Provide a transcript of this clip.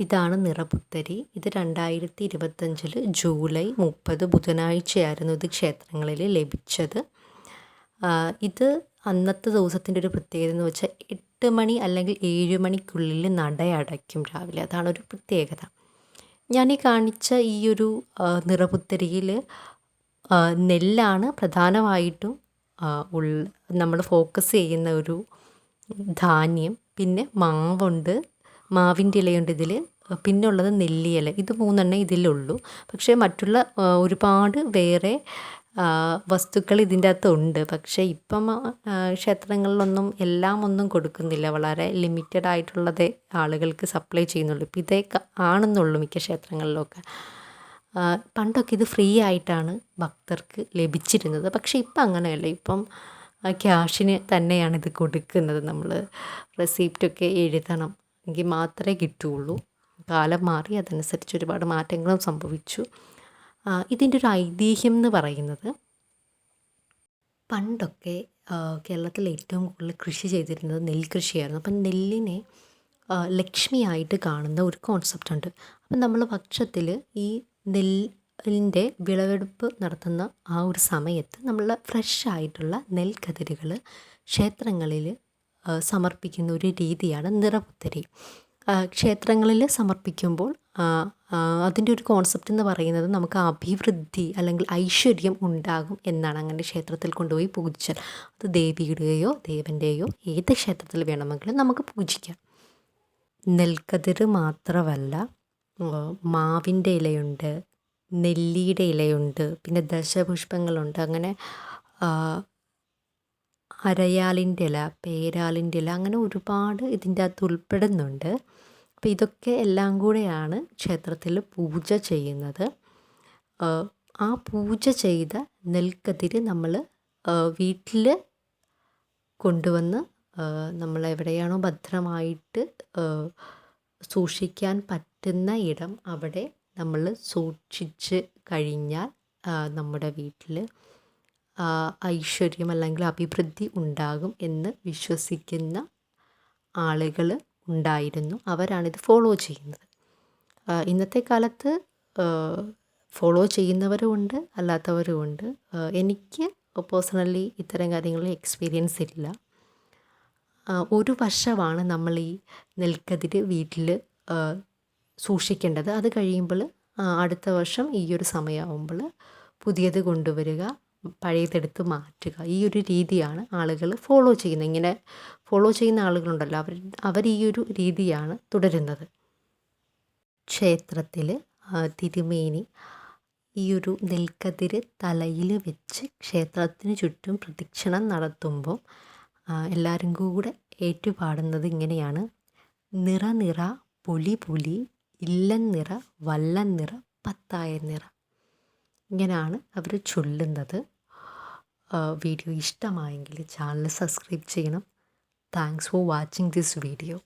ഇതാണ് നിറപുത്തരി. ഇത് രണ്ടായിരത്തി ഇരുപത്തഞ്ചിൽ ജൂലൈ മുപ്പത് ബുധനാഴ്ചയായിരുന്നു ഇത് ക്ഷേത്രങ്ങളിൽ ലഭിച്ചത്. ഇത് അന്നത്തെ ദിവസത്തിന്റെ ഒരു പ്രത്യേകത എന്ന് വെച്ചാൽ എട്ട് മണി അല്ലെങ്കിൽ ഏഴ് മണിക്കുള്ളിൽ നട അടയ്ക്കും രാവിലെ. അതാണ് ഒരു പ്രത്യേകത. ഞാൻ ഈ കാണിച്ച ഈ ഒരു നിറപുത്തരിയിൽ നെല്ലാണ് പ്രധാനമായിട്ടും ഉൾ നമ്മൾ ഫോക്കസ് ചെയ്യുന്ന ഒരു ധാന്യം. പിന്നെ മാവുണ്ട്. മാവിന്റെ ഇലയുണ്ട് ഇതിൽ പിന്നെ ഉള്ളത് നെല്ലിയില. ഇത് മൂന്നെണ്ണേ ഇതിലുള്ളൂ. പക്ഷേ മറ്റുള്ള ഒരുപാട് വേറെ വസ്തുക്കൾ ഇതിന്റെ അകത്തുണ്ട് പക്ഷേ ഇപ്പം ക്ഷേത്രങ്ങളിലൊന്നും എല്ലാം ഒന്നും കൊടുക്കുന്നില്ല. വളരെ ലിമിറ്റഡ് ആയിട്ടുള്ളതേ ആളുകൾക്ക് സപ്ലൈ ചെയ്യുന്നുള്ളൂ. ഇപ്പം ഇതേ ആണെന്നുള്ളൂ മിക്ക ക്ഷേത്രങ്ങളിലൊക്കെ. പണ്ടൊക്കെ ഇത് ഫ്രീ ആയിട്ടാണ് ഭക്തർക്ക് ലഭിച്ചിരുന്നത്. പക്ഷേ ഇപ്പം അങ്ങനെയല്ല. ഇപ്പം ക്യാഷിന് തന്നെയാണ് ഇത് കൊടുക്കുന്നത്. നമ്മൾ റെസിപ്റ്റൊക്കെ എഴുതണം. എങ്കിൽ മാത്രമേ കിട്ടുകയുള്ളൂ. കാലം മാറി അതനുസരിച്ച് ഒരുപാട് മാറ്റങ്ങളും സംഭവിച്ചു. ഇതിന്റെ ഒരു ഐതിഹ്യം എന്ന് പറയുന്നത് പണ്ടൊക്കെ കേരളത്തിൽ ഏറ്റവും കൂടുതൽ കൃഷി ചെയ്തിരുന്നത് നെൽകൃഷിയായിരുന്നു. അപ്പം നെല്ലിനെ ലക്ഷ്മിയായിട്ട് കാണുന്ന ഒരു കോൺസെപ്റ്റ് ഉണ്ട്. അപ്പം നമ്മൾ പക്ഷത്തിൽ ഈ നെല്ലിന്റെ വിളവെടുപ്പ് നടത്തുന്ന ആ ഒരു സമയത്ത് നമ്മൾ ഫ്രഷ് ആയിട്ടുള്ള നെൽക്കതിരുകൾ ക്ഷേത്രങ്ങളിൽ സമർപ്പിക്കുന്ന ഒരു രീതിയാണ് നിറപുത്തരി. ക്ഷേത്രങ്ങളിൽ സമർപ്പിക്കുമ്പോൾ അതിന്റെ ഒരു കോൺസെപ്റ്റ് എന്ന് പറയുന്നത് നമുക്ക് അഭിവൃദ്ധി അല്ലെങ്കിൽ ഐശ്വര്യം ഉണ്ടാകും എന്നാണ് അങ്ങനെ ക്ഷേത്രത്തിൽ കൊണ്ടുപോയി പൂജിച്ചാൽ. അത് ദേവിയുടെയോ ദേവന്റെയോ ഏത് ക്ഷേത്രത്തിൽ വേണമെങ്കിലും നമുക്ക് പൂജിക്കാം. നെൽക്കതിർ മാത്രമല്ല മാവിന്റെ ഇലയുണ്ട് നെല്ലിയുടെ ഇലയുണ്ട് പിന്നെ ദശപുഷ്പങ്ങളുണ്ട് അങ്ങനെ അരയാലിന്റെ ഇല പേരാലിന്റെ ഇല അങ്ങനെ ഒരുപാട് ഇതിന്റെ അകത്ത് ഉൾപ്പെടുന്നുണ്ട്. അപ്പോൾ ഇതൊക്കെ എല്ലാം കൂടെയാണ് ക്ഷേത്രത്തിൽ പൂജ ചെയ്യുന്നത്. ആ പൂജ ചെയ്ത നെൽക്കതിര് നമ്മൾ വീട്ടിൽ കൊണ്ടുവന്ന് നമ്മൾ എവിടെയാണോ ഭദ്രമായിട്ട് സൂക്ഷിക്കാൻ പറ്റുന്ന ഇടം അവിടെ നമ്മൾ സൂക്ഷിച്ച് കഴിഞ്ഞാൽ നമ്മുടെ വീട്ടിൽ ഐശ്വര്യം അല്ലെങ്കിൽ അഭിവൃദ്ധി ഉണ്ടാകും എന്ന് വിശ്വസിക്കുന്ന ആളുകൾ ഉണ്ടായിരുന്നു. അവരാണിത് ഫോളോ ചെയ്യുന്നത്. ഇന്നത്തെ കാലത്ത് ഫോളോ ചെയ്യുന്നവരുമുണ്ട് അല്ലാത്തവരുമുണ്ട് എനിക്ക് പേഴ്സണലി ഇത്തരം കാര്യങ്ങളിൽ എക്സ്പീരിയൻസ് ഇല്ല. ഒരു വർഷമാണ് നമ്മൾ ഈ നെൽക്കതിര് വീട്ടിൽ സൂക്ഷിക്കേണ്ടത്. അത് കഴിയുമ്പോൾ അടുത്ത വർഷം ഈ ഒരു സമയമാകുമ്പോൾ പുതിയത് കൊണ്ടുവരിക പഴയതെടുത്ത് മാറ്റുക. ഈ ഒരു രീതിയാണ് ആളുകൾ ഫോളോ ചെയ്യുന്നത്. ഇങ്ങനെ ഫോളോ ചെയ്യുന്ന ആളുകളുണ്ടല്ലോ. അവർ അവർ ഈ ഒരു രീതിയാണ് തുടരുന്നത്. ക്ഷേത്രത്തിൽ തിരുമേനി ഈ ഒരു നെൽക്കതിര് തലയിൽ വെച്ച് ക്ഷേത്രത്തിന് ചുറ്റും പ്രദക്ഷിണം നടത്തുമ്പോൾ എല്ലാവരും കൂടെ ഏറ്റുപാടുന്നത് ഇങ്ങനെയാണ്. നിറ നിറ പുലി പുലി ഇല്ലൻ നിറ വല്ലൻ നിറ പത്തായ നിറ. ഇങ്ങനെയാണ് അവർ ചൊല്ലുന്നത്. വീഡിയോ ഇഷ്ടമായെങ്കിൽ ചാനൽ സബ്സ്ക്രൈബ് ചെയ്യണം. Thanks for watching this video